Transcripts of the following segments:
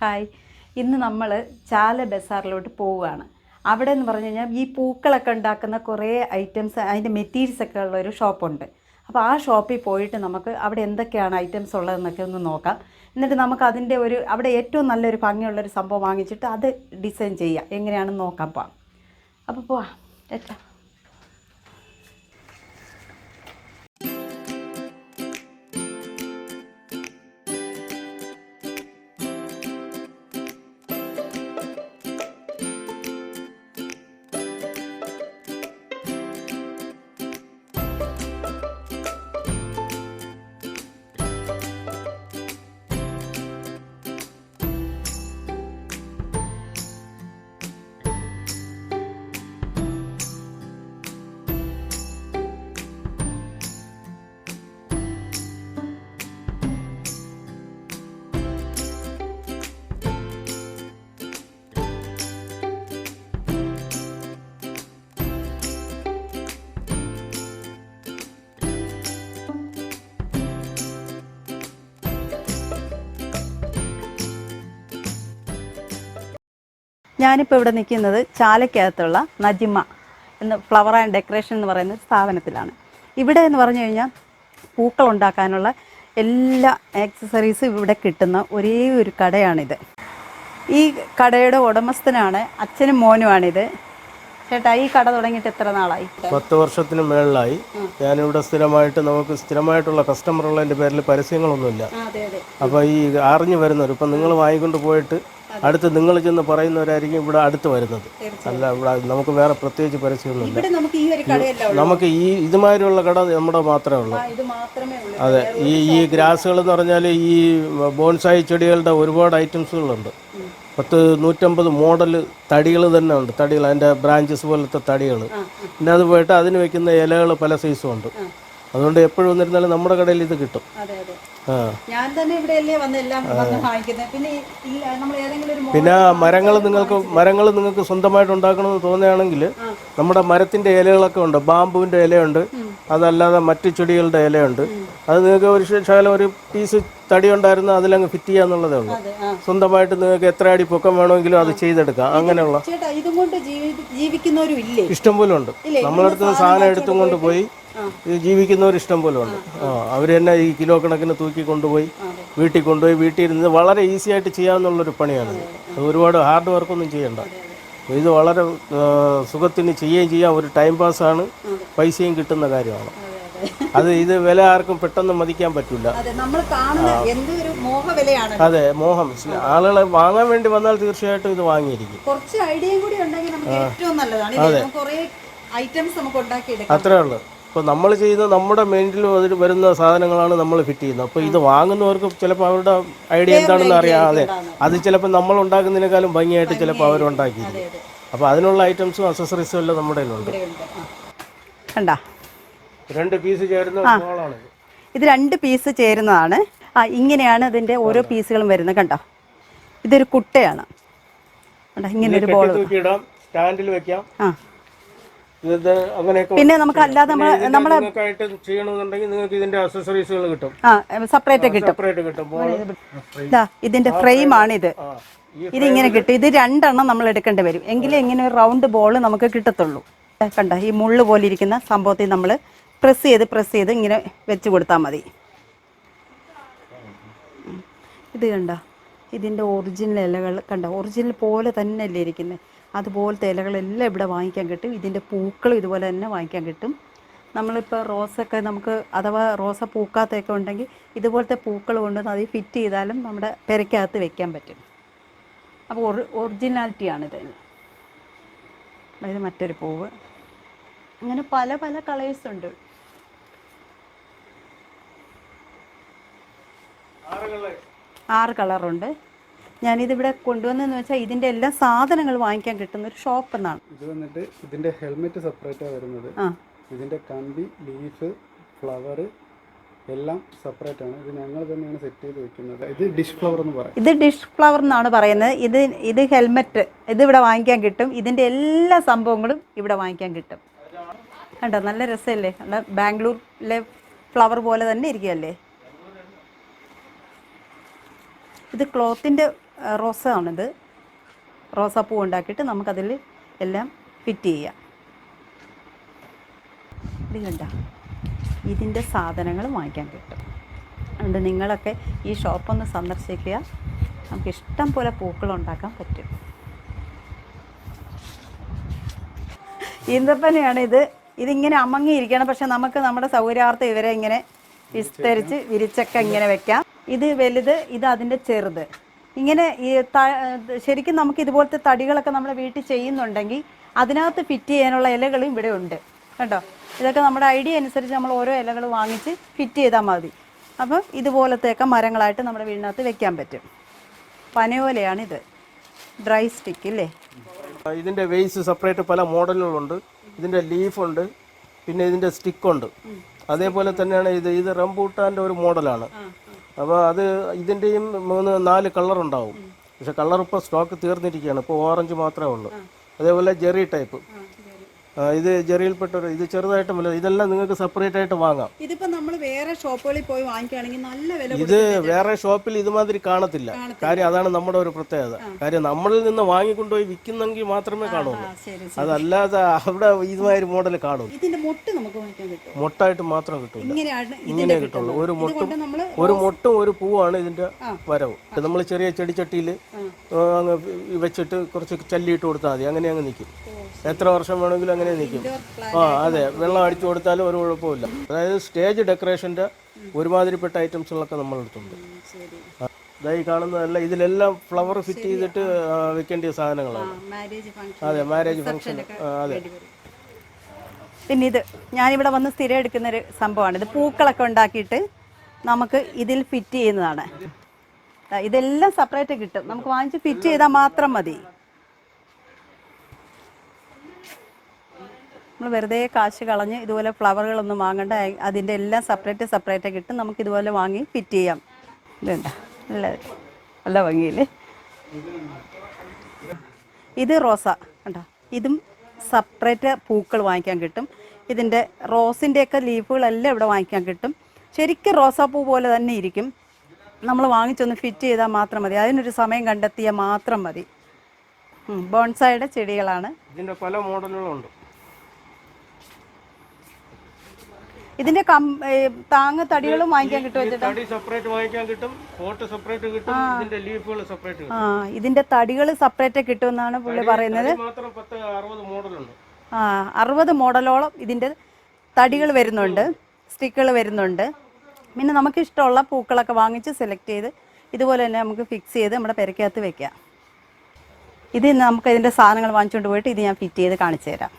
Hi. ഇന്ന് നമ്മൾ ചാല ബസാറിലോട്ട് പോവുകയാണ്. അവിടെ എന്ന് പറഞ്ഞു കഴിഞ്ഞാൽ ഈ പൂക്കളൊക്കെ ഉണ്ടാക്കുന്ന കുറേ ഐറ്റംസ് അതിന്റെ മെറ്റീരിയൽസ് ഒക്കെ ഉള്ള ഒരു ഷോപ്പുണ്ട്. അപ്പോൾ ആ ഷോപ്പിൽ പോയിട്ട് നമുക്ക് അവിടെ എന്തൊക്കെയാണ് ഐറ്റംസ് ഉള്ളതെന്നൊക്കെ ഒന്ന് നോക്കാം. എന്നിട്ട് നമുക്ക് അതിന്റെ ഒരു അവിടെ ഏറ്റവും നല്ലൊരു ഭംഗിയുള്ളൊരു സംഭവം വാങ്ങിച്ചിട്ട് അത് ഡിസൈൻ ചെയ്യാം. എങ്ങനെയാണെന്ന് നോക്കാം പോവാം. അപ്പോൾ പോവാം. ഞാനിപ്പോൾ ഇവിടെ നിൽക്കുന്നത് ചാലക്കകത്തുള്ള നജിമ എന്ന ഫ്ലവർ ആൻഡ് ഡെക്കറേഷൻ എന്ന് പറയുന്ന സ്ഥാപനത്തിലാണ്. ഇവിടെ എന്ന് പറഞ്ഞു കഴിഞ്ഞാൽ പൂക്കൾ ഉണ്ടാക്കാനുള്ള എല്ലാ ആക്സസറീസും ഇവിടെ കിട്ടുന്ന ഒരേ ഒരു കടയാണിത്. ഈ കടയുടെ ഉടമസ്ഥനാണ് അച്ഛനും മോനുമാണിത് ചേട്ടാ ഈ കട തുടങ്ങിയിട്ട് എത്ര നാളായി? പത്ത് വർഷത്തിന് മേളിലായി. ഞാനിവിടെ സ്ഥിരമായിട്ട് നമുക്ക് സ്ഥിരമായിട്ടുള്ള കസ്റ്റമർ ഉള്ളതിന്റെ പേരിൽ പരസ്യങ്ങളൊന്നുമില്ല. അപ്പോൾ ഈ അറിഞ്ഞു വരുന്നവർ ഇപ്പം നിങ്ങൾ വാങ്ങിക്കൊണ്ട് പോയിട്ട് അടുത്ത് നിങ്ങൾ ചെന്ന് പറയുന്നവരായിരിക്കും ഇവിടെ അടുത്ത് വരുന്നത്. അല്ല ഇവിടെ നമുക്ക് വേറെ പ്രത്യേകിച്ച് പരസ്യമൊന്നുമില്ല നമുക്ക് ഈ ഇതുമാതിരിയുള്ള കട നമ്മുടെ മാത്രമേ ഉള്ളൂ. അതെ ഈ ഈ ഗ്രാസുകൾ എന്ന് പറഞ്ഞാൽ ഈ ബോൺസായി ചെടികളുടെ ഒരുപാട് ഐറ്റംസുകളുണ്ട്. പത്ത് നൂറ്റമ്പത് മോഡൽ തടികൾ തന്നെ ഉണ്ട്. തടികൾ അതിന്റെ ബ്രാഞ്ചസ് പോലത്തെ തടികൾ. പിന്നെ അത് പോയിട്ട് അതിന് വെക്കുന്ന ഇലകൾ പല സൈസും ഉണ്ട്. അതുകൊണ്ട് എപ്പോഴും വന്നിരുന്നാലും നമ്മുടെ കടയിൽ ഇത് കിട്ടും. ഞാൻ തന്നെ ഇവിടെ അല്ലേ വന്ന് എല്ലാം വന്ന് വാങ്ങിക്കുന്നത്. പിന്നെ ഇല്ല നമ്മൾ ഏതെങ്കിലും ഒരു പിന്നെ മരങ്ങൾ നിങ്ങൾക്ക് മരങ്ങൾ നിങ്ങൾക്ക് സ്വന്തമായിട്ട് ഉണ്ടാക്കണമെന്ന് തോന്നുകയാണെങ്കിൽ നമ്മുടെ മരത്തിന്റെ ഇലകളൊക്കെ ഉണ്ട്. ബാമ്പുവിന്റെ ഇലയുണ്ട്. അതല്ലാതെ മറ്റു ചെടികളുടെ ഇലയുണ്ട്. അത് നിങ്ങൾക്ക് ഒരു ശേഷം ശകലം ഒരു പീസ് തടി ഉണ്ടായിരുന്ന അതിലങ്ങ് ഫിറ്റ് ചെയ്യാന്നുള്ളതേ ഉള്ളൂ. സ്വന്തമായിട്ട് നിങ്ങൾക്ക് എത്ര അടി പൊക്കം വേണമെങ്കിലും അത് ചെയ്തെടുക്കാം. അങ്ങനെയുള്ള ഇഷ്ടം പോലെ ഉണ്ട്. നമ്മളെടുത്ത് സാധനം എടുത്തും കൊണ്ട് പോയി. ജീവിക്കുന്നവർ ഇഷ്ടം പോലെ ഉണ്ട്. ആ അവർ തന്നെ ഈ കിലോ കണക്കിന് തൂക്കി കൊണ്ടുപോയി വീട്ടിൽ കൊണ്ടുപോയി വീട്ടിൽ ഇരുന്ന് വളരെ ഈസി ആയിട്ട് ചെയ്യാവുന്നുള്ളൊരു പണിയാണിത് അത് ഒരുപാട് ഹാർഡ് വർക്കൊന്നും ചെയ്യണ്ട. ഇത് വളരെ സുഖത്തിന് ചെയ്യുകയും ചെയ്യാം. ഒരു ടൈം പാസ്സാണ് പൈസയും കിട്ടുന്ന കാര്യമാണ്. അത് ഇത് വില ആർക്കും പെട്ടെന്ന് മതിക്കാൻ പറ്റില്ല അതെ മോഹം ആളുകളെ വാങ്ങാൻ വേണ്ടി വന്നാൽ തീർച്ചയായിട്ടും ഇത് വാങ്ങിയിരിക്കും. അത്രേ ഉള്ളൂ. ഇപ്പോൾ നമ്മൾ ചെയ്യുന്ന നമ്മുടെ മെയിൻഡിൽ അതിൽ വരുന്ന സാധനങ്ങളാണ് നമ്മൾ ഫിറ്റ് ചെയ്യുന്നത്. അപ്പോൾ ഇത് വാങ്ങുന്നവർക്ക് ചിലപ്പോൾ അവരുടെ ഐഡിയ എന്താണെന്ന് അറിയാം. അതെ. അത് ചിലപ്പോൾ നമ്മൾ ഉണ്ടാക്കുന്നതിനേക്കാളും ഭംഗിയായിട്ട് ചിലപ്പോൾ അവരുണ്ടാക്കിയിരിക്കും അപ്പോൾ അതിനുള്ള ഐറ്റംസും അക്സസറീസും എല്ലാം നമ്മുടെ കയ്യിലുണ്ട്. കണ്ട? രണ്ട് പീസ് ചേരുന്ന ഇത്. രണ്ട് പീസ് ചേരുന്നതാണ്. ആ ഇങ്ങനെയാണ് ഇതിന്റെ ഓരോ പീസുകളും വരുന്നത്. കണ്ടോ? ഇതൊരു കുട്ടയാണ്. കണ്ടോ? ഇങ്ങനെ ഒരു ബോൾ സ്റ്റാൻഡിൽ വെക്കാം. ആ. പിന്നെ നമുക്ക് അല്ലാതെ നമ്മൾ ഇതിന്റെ ചെയ്യണമെന്നുണ്ടെങ്കിൽ നിങ്ങൾക്ക് ഇതിന്റെ അക്സസറീസുകൾ കിട്ടും. ആ സെപ്പറേറ്റ് കിട്ടും. സെപ്പറേറ്റ് കിട്ടും. ബോൾ ഇതാ ഇതിന്റെ ഇത് ഇതിങ്ങനെ കിട്ടും. ഇത് രണ്ടെണ്ണം നമ്മൾ എടുക്കേണ്ടി വരും. എങ്കിലേ ഇങ്ങനെ ഒരു റൗണ്ട് ബോൾ നമുക്ക് കിട്ടത്തുള്ളൂ. കണ്ട? ഈ മുള്ള് പോലെ ഇരിക്കുന്ന സംഭവത്തിൽ നമ്മൾ പ്രസ് ചെയ്ത് പ്രസ് ചെയ്ത് ഇങ്ങനെ വെച്ച് കൊടുത്താൽ മതി. ഇത് കണ്ട? ഇതിന്റെ ഒറിജിനൽ ഇലകൾ കണ്ട? ഒറിജിനൽ പോലെ തന്നെ അല്ലേ ഇരിക്കുന്നത് അതുപോലത്തെ ഇലകളെല്ലാം ഇവിടെ വാങ്ങിക്കാൻ കിട്ടും. ഇതിന്റെ പൂക്കളും ഇതുപോലെ തന്നെ വാങ്ങിക്കാൻ കിട്ടും. നമ്മളിപ്പോൾ റോസൊക്കെ നമുക്ക് അഥവാ റോസ പൂക്കാത്തൊക്കെ ഉണ്ടെങ്കിൽ ഇതുപോലത്തെ പൂക്കൾ കൊണ്ടുവന്ന് അതിൽ ഫിറ്റ് ചെയ്താലും നമ്മുടെ പെരയ്ക്കകത്ത് വെക്കാൻ പറ്റും. അപ്പോൾ ഒറി ഇതിന് അതായത് മറ്റൊരു പൂവ്. അങ്ങനെ പല പല കളേഴ്സ് ഉണ്ട്. ആറ് കളറുണ്ട്. ഞാനിതിവിടെ കൊണ്ടുവന്നതെന്ന് വെച്ചാൽ ഇതിന്റെ എല്ലാ സാധനങ്ങൾ വാങ്ങിക്കാൻ കിട്ടുന്ന ഒരു ഷോപ്പ് എന്നാണ്. ഇത് വന്നിട്ട് ഇതിന്റെ ഹെൽമെറ്റ് സെപ്പറേറ്റ് വരുന്നത്. ആ. ഇതിന്റെ കമ്പി ലീഫ് ഫ്ലവർ എല്ലാം സെപ്പറേറ്റ് ആണ്. ഇത് ഞങ്ങൾ തന്നെയാണ് സെറ്റ് ചെയ്ത് വെക്കുന്നത്. ഇത് ഡിഷ് ഫ്ലവർ എന്ന് പറയും. ഇത് ഡിഷ് ഫ്ലവർ എന്നാണ് പറയുന്നത്. ഇത് ഇത് ഹെൽമെറ്റ്. ഇത് ഇവിടെ വാങ്ങിക്കാൻ കിട്ടും. ഇതിന്റെ എല്ലാ സംഭവങ്ങളും ഇവിടെ വാങ്ങിക്കാൻ കിട്ടും. കണ്ടോ? നല്ല രസമല്ലേ? നമ്മുടെ ബാംഗ്ലൂരിലെ ഫ്ലവർ പോലെ തന്നെ ഇരിക്കുകയല്ലേ? ഇത് ക്ലോത്തിന്റെ റോസ ആണിത് റോസാപ്പൂ ഉണ്ടാക്കിയിട്ട് നമുക്കതിൽ എല്ലാം ഫിറ്റ് ചെയ്യാം. ഇത് കണ്ട? ഇതിന്റെ സാധനങ്ങൾ വാങ്ങിക്കാൻ കിട്ടും. അതുകൊണ്ട് നിങ്ങളൊക്കെ ഈ ഷോപ്പൊന്ന് സന്ദർശിക്കുക. നമുക്ക് ഇഷ്ടം പോലെ പൂക്കൾ ഉണ്ടാക്കാൻ പറ്റും. ഈന്തപ്പനയാണ് ഇത്. ഇതിങ്ങനെ അമങ്ങിയിരിക്കണം. പക്ഷെ നമുക്ക് നമ്മുടെ സൗകര്യാർത്ഥം ഇവരെ ഇങ്ങനെ വിസ്തരിച്ച് വിരിച്ചൊക്കെ ഇങ്ങനെ വെക്കാം. ഇത് വലുത് ഇത് അതിന്റെ ചെറുത്. ഇങ്ങനെ ഈ ത- ശരിക്കും നമുക്ക് ഇതുപോലത്തെ തടികളൊക്കെ നമ്മൾ വീട്ടിൽ ചെയ്യുന്നുണ്ടെങ്കിൽ അതിനകത്ത് ഫിറ്റ് ചെയ്യാനുള്ള ഇലകളും ഇവിടെ ഉണ്ട്. കേട്ടോ ഇതൊക്കെ നമ്മുടെ ഐഡിയ അനുസരിച്ച് നമ്മൾ ഓരോ ഇലകൾ വാങ്ങിച്ച് ഫിറ്റ് ചെയ്താൽ മതി. അപ്പം ഇതുപോലത്തെയൊക്കെ മരങ്ങളായിട്ട് നമ്മുടെ വീടിനകത്ത് വെക്കാൻ പറ്റും. പനയോലയാണിത് ഡ്രൈ സ്റ്റിക്ക് അല്ലേ ഇതിന്റെ വെയ്സ് സെപ്പറേറ്റ് പല മോഡലുകളുണ്ട്. ഇതിന്റെ ലീഫുണ്ട് പിന്നെ ഇതിന്റെ സ്റ്റിക്കുണ്ട് അതേപോലെ തന്നെയാണ് ഇത്. ഇത് റംബൂട്ടാന്റെ ഒരു മോഡലാണ്. അപ്പോൾ അത് ഇതിന്റെയും മൂന്ന് നാല് കളർ ഉണ്ടാവും. പക്ഷെ കളർ ഇപ്പോൾ സ്റ്റോക്ക് തീർന്നിരിക്കുകയാണ്. ഇപ്പോൾ ഓറഞ്ച് മാത്രമേ ഉള്ളൂ. അതേപോലെ ജെറി ടൈപ്പ് ഇത് ജെറിയിൽപ്പെട്ട ഒരു ഇത് ചെറുതായിട്ട് വലുത് ഇതെല്ലാം നിങ്ങൾക്ക് സെപ്പറേറ്റ് ആയിട്ട് വാങ്ങാം. ഇതിപ്പോ നമ്മൾ വേറെ ഷോപ്പുകളിൽ പോയി വാങ്ങിക്കുകയാണെങ്കിൽ നല്ല വില ഇത് വേറെ ഷോപ്പിൽ ഇതുമാതിരി കാണത്തില്ല. കാര്യം അതാണ് നമ്മുടെ ഒരു പ്രത്യേകത. കാര്യം നമ്മളിൽ നിന്ന് വാങ്ങിക്കൊണ്ടുപോയി വിൽക്കുന്നെങ്കിൽ മാത്രമേ കാണുള്ളൂ. അതല്ലാതെ അവിടെ ഇതുമാതിരി മോഡൽ കാണും. ഇതിന്റെ മുട്ട് നമുക്ക് വാങ്ങിക്കാൻ കിട്ടും. മുട്ടായിട്ട് മാത്രം കിട്ടും ഇങ്ങനെ കിട്ടുള്ളൂ. ഒരു മുട്ടും ഒരു മുട്ടും ഒരു പൂവാണ് ഇതിന്റെ വരവ്. നമ്മൾ ചെറിയ ചെടിച്ചട്ടിയിൽ വെച്ചിട്ട് കുറച്ച് ചല്ലിയിട്ട് കൊടുത്താൽ മതി. അങ്ങനെ അങ്ങ് നിൽക്കും എത്ര വർഷം വേണമെങ്കിലും അങ്ങനെ നിൽക്കും. ആ അതെ. വെള്ളം അടിച്ചു കൊടുത്താലും ഒരു കുഴപ്പമില്ല അതായത് സ്റ്റേജ് ഡെക്കറേഷന്റെ ഒരുമാതിരിപ്പെട്ട ഐറ്റംസുകളൊക്കെ നമ്മൾ എടുത്തുണ്ട്. ആ, ഈ കാണുന്നതല്ല ഇതിലെല്ലാം ഫ്ലവർ ഫിറ്റ് ചെയ്തിട്ട് വെക്കേണ്ട സാധനങ്ങളാണ്. അതെ മാരേജ് ഫംഗ്ഷൻ അതെ. പിന്നെ ഇത് ഞാനിവിടെ വന്ന് സ്ഥിരം എടുക്കുന്ന ഒരു സംഭവമാണ്. ഇത് പൂക്കളൊക്കെ ഉണ്ടാക്കിയിട്ട് നമുക്ക് ഇതിൽ ഫിറ്റ് ചെയ്യുന്നതാണ്. ഇതെല്ലാം സെപ്പറേറ്റ് കിട്ടും. നമുക്ക് വാങ്ങിച്ച് ഫിറ്റ് ചെയ്താൽ മാത്രം മതി. വെറുതെ കാശ് കളഞ്ഞ് ഇതുപോലെ ഫ്ലവറുകളൊന്നും വാങ്ങണ്ട. അതിന്റെ എല്ലാം സെപ്പറേറ്റ് സെപ്പറേറ്റ് കിട്ടും. നമുക്ക് ഇതുപോലെ വാങ്ങി ഫിറ്റ് ചെയ്യാം. ഇതുണ്ട. നല്ല നല്ല ഭംഗിയില്ലേ? ഇത് റോസ. കണ്ടോ? ഇതും സെപ്പറേറ്റ് പൂക്കൾ വാങ്ങിക്കാൻ കിട്ടും. ഇതിന്റെ റോസിന്റെയൊക്കെ ലീഫുകളെല്ലാം ഇവിടെ വാങ്ങിക്കാൻ കിട്ടും. ശരിക്കും റോസാപ്പൂ പോലെ തന്നെ ഇരിക്കും. നമ്മൾ വാങ്ങിച്ചൊന്ന് ഫിറ്റ് ചെയ്താൽ മാത്രം മതി. അതിനൊരു സമയം കണ്ടെത്തിയാൽ മാത്രം മതി. ബോൺസായുടെ ചെടികളാണ്. ഇതിന്റെ പല മോഡലുകളുണ്ട്. ഇതിന്റെ താങ്ങ തടികളും വാങ്ങിക്കാൻ കിട്ടും സെപ്പറേറ്റ് വാങ്ങിക്കാൻ കിട്ടും സെപ്പറേറ്റ് കിട്ടും ഇതിന്റെ ലീഫുകൾ സെപ്പറേറ്റ് കിട്ടും. ആ ഇതിന്റെ തടികൾ സെപ്പറേറ്റ് കിട്ടുമെന്നാണ് പുള്ളി പറയുന്നത്. മാത്രം പത്ത് അറുപത് മോഡലുണ്ട് ആ അറുപത് മോഡലോളം ഇതിന്റെ തടികൾ വരുന്നുണ്ട് സ്റ്റിക്കുകൾ വരുന്നുണ്ട്. പിന്നെ നമുക്ക് ഇഷ്ടമുള്ള പൂക്കളൊക്കെ വാങ്ങിച്ച് സെലക്ട് ചെയ്ത് ഇതുപോലെ തന്നെ നമുക്ക് ഫിക്സ് ചെയ്ത് നമ്മുടെ പെരക്കകത്ത് വെക്കാം. ഇത് നമുക്ക് ഇതിന്റെ സാധനങ്ങൾ വാങ്ങിച്ചുകൊണ്ട് പോയിട്ട് ഇത് ഞാൻ ഫിറ്റ് ചെയ്ത് കാണിച്ചു തരാം.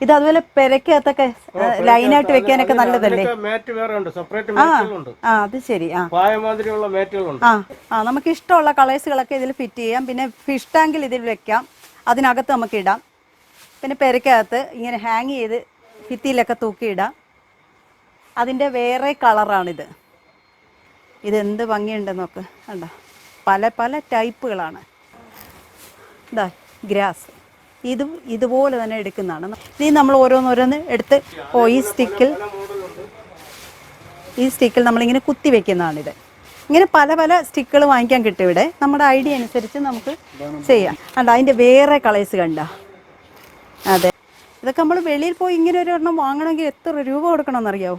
ഇത് അതുപോലെ പെരക്കകത്തൊക്കെ ലൈനായിട്ട് വെക്കാനൊക്കെ നല്ലതല്ലേ? മാറ്റ് വേറെ ഉണ്ട് സെപ്പറേറ്റ് മാറ്റുകളുണ്ട്. ആ അത് ശരി ആ. ആ ആ നമുക്ക് ഇഷ്ടമുള്ള കളേഴ്സുകളൊക്കെ ഇതിൽ ഫിറ്റ് ചെയ്യാം. പിന്നെ ഫിഷ് ടാങ്കിൽ ഇതിൽ വെക്കാം. അതിനകത്ത് നമുക്ക് ഇടാം. പിന്നെ പെരക്കകത്ത് ഇങ്ങനെ ഹാങ് ചെയ്ത് ഭിത്തിയിലൊക്കെ തൂക്കിയിടാം അതിന്റെ വേറെ കളറാണിത്. ഇതെന്ത് ഭംഗിയുണ്ടെന്ന് നോക്ക്. കണ്ടോ? പല പല ടൈപ്പുകളാണ് ഇതാ ഗ്രാസ്. ഇതും ഇതുപോലെ തന്നെ എടുക്കുന്നതാണ്. ഇനി നമ്മൾ ഓരോന്നോരോന്ന് എടുത്ത് ഓ ഈ സ്റ്റിക്കിൽ ഈ സ്റ്റിക്കിൽ നമ്മളിങ്ങനെ കുത്തി വെക്കുന്നതാണിത്. ഇങ്ങനെ പല പല സ്റ്റിക്കുകൾ വാങ്ങിക്കാൻ കിട്ടും ഇവിടെ. നമ്മുടെ ഐഡിയ അനുസരിച്ച് നമുക്ക് ചെയ്യാം. അല്ല അതിന്റെ വേറെ കളേഴ്സ് കണ്ട. അതെ. ഇതൊക്കെ നമ്മൾ വെളിയിൽ പോയി ഇങ്ങനെ ഒരു എണ്ണം വാങ്ങണമെങ്കിൽ എത്ര രൂപ കൊടുക്കണമെന്നറിയാവോ?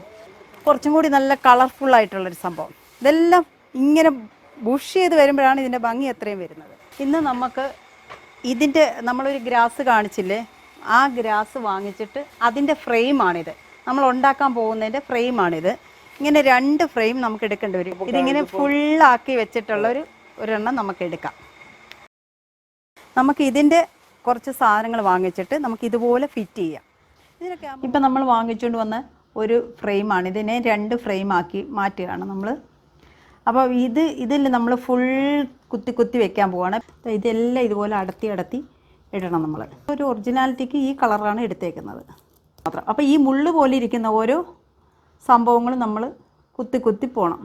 കുറച്ചും കൂടി നല്ല കളർഫുൾ ആയിട്ടുള്ളൊരു സംഭവം. ഇതെല്ലാം ഇങ്ങനെ ബുഷ് ചെയ്ത് വരുമ്പോഴാണ് ഇതിന്റെ ഭംഗി എത്രയും വരുന്നത്. ഇന്ന് നമുക്ക് ഇതിന്റെ നമ്മളൊരു ഗ്രാസ് കാണിച്ചില്ലേ? ആ ഗ്രാസ് വാങ്ങിച്ചിട്ട് അതിന്റെ ഫ്രെയിമാണിത്. നമ്മൾ ഉണ്ടാക്കാൻ പോകുന്നതിന്റെ ഫ്രെയിമാണിത്. ഇങ്ങനെ രണ്ട് ഫ്രെയിം നമുക്ക് എടുക്കേണ്ടി വരും. ഇതിങ്ങനെ ഫുള്ളാക്കി വെച്ചിട്ടുള്ള ഒരു ഒരെണ്ണം നമുക്ക് എടുക്കാം. നമുക്ക് ഇതിന്റെ കുറച്ച് സാധനങ്ങൾ വാങ്ങിച്ചിട്ട് നമുക്ക് ഇതുപോലെ ഫിറ്റ് ചെയ്യാം. ഇതിനൊക്കെ ഇപ്പം നമ്മൾ വാങ്ങിച്ചുകൊണ്ട് വന്ന ഒരു ഫ്രെയിമാണ്. ഇതിനെ രണ്ട് ഫ്രെയിമാക്കി മാറ്റുകയാണ് നമ്മൾ അപ്പോൾ ഇത് ഇതിൽ നമ്മൾ ഫുൾ കുത്തി കുത്തി വെക്കാൻ പോവാണ്. ഇതെല്ലാം ഇതുപോലെ അടത്തി അടത്തി ഇടണം നമ്മൾ ഒരു ഒറിജിനാലിറ്റിക്ക് ഈ കളറാണ് എടുത്തേക്കുന്നത്. മാത്രം. അപ്പോൾ ഈ മുള്ളു പോലെ ഇരിക്കുന്ന ഓരോ സംഭവങ്ങളും നമ്മൾ കുത്തി കുത്തി പോകണം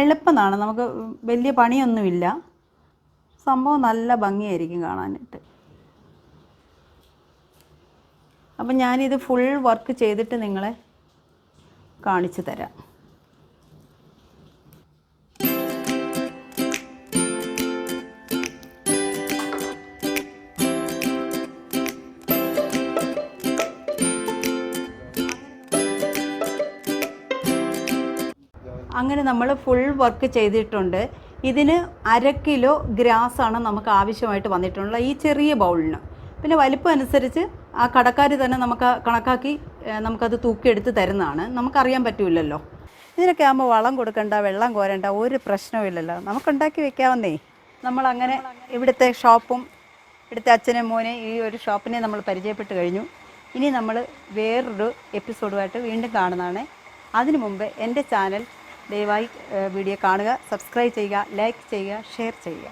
എളുപ്പമാണ്. നമുക്ക് വലിയ പണിയൊന്നുമില്ല. സംഭവം നല്ല ഭംഗിയായിരിക്കും കാണാനായിട്ട്. അപ്പം ഞാനിത് ഫുൾ വർക്ക് ചെയ്തിട്ട് നിങ്ങളെ കാണിച്ചു തരാം. അങ്ങനെ നമ്മൾ ഫുൾ വർക്ക് ചെയ്തിട്ടുണ്ട്. ഇതിന് അര കിലോ ഗ്രാസാണ് നമുക്ക് ആവശ്യമായിട്ട് വന്നിട്ടുള്ളത് ഈ ചെറിയ ബൗളിന് പിന്നെ വലിപ്പം അനുസരിച്ച് ആ കടക്കാർ തന്നെ നമുക്ക് കണക്കാക്കി നമുക്കത് തൂക്കിയെടുത്ത് തരുന്നതാണ്. നമുക്കറിയാൻ പറ്റില്ലല്ലോ. ഇതിനൊക്കെ ആകുമ്പോൾ വളം കൊടുക്കണ്ട വെള്ളം കോരണ്ട ഒരു പ്രശ്നവുമില്ലല്ലോ നമുക്കുണ്ടാക്കി വെക്കാവുന്നേ. നമ്മളങ്ങനെ ഇവിടുത്തെ ഷോപ്പും ഇവിടുത്തെ അച്ഛനും മോനെ ഈ ഒരു ഷോപ്പിനെ നമ്മൾ പരിചയപ്പെട്ട് കഴിഞ്ഞു. ഇനി നമ്മൾ വേറൊരു എപ്പിസോഡുമായിട്ട് വീണ്ടും കാണുന്നതാണ്. അതിനു മുമ്പ് എന്റെ ചാനൽ ദയവായി വീഡിയോ കാണുക സബ്സ്ക്രൈബ് ചെയ്യുക ലൈക്ക് ചെയ്യുക ഷെയർ ചെയ്യുക.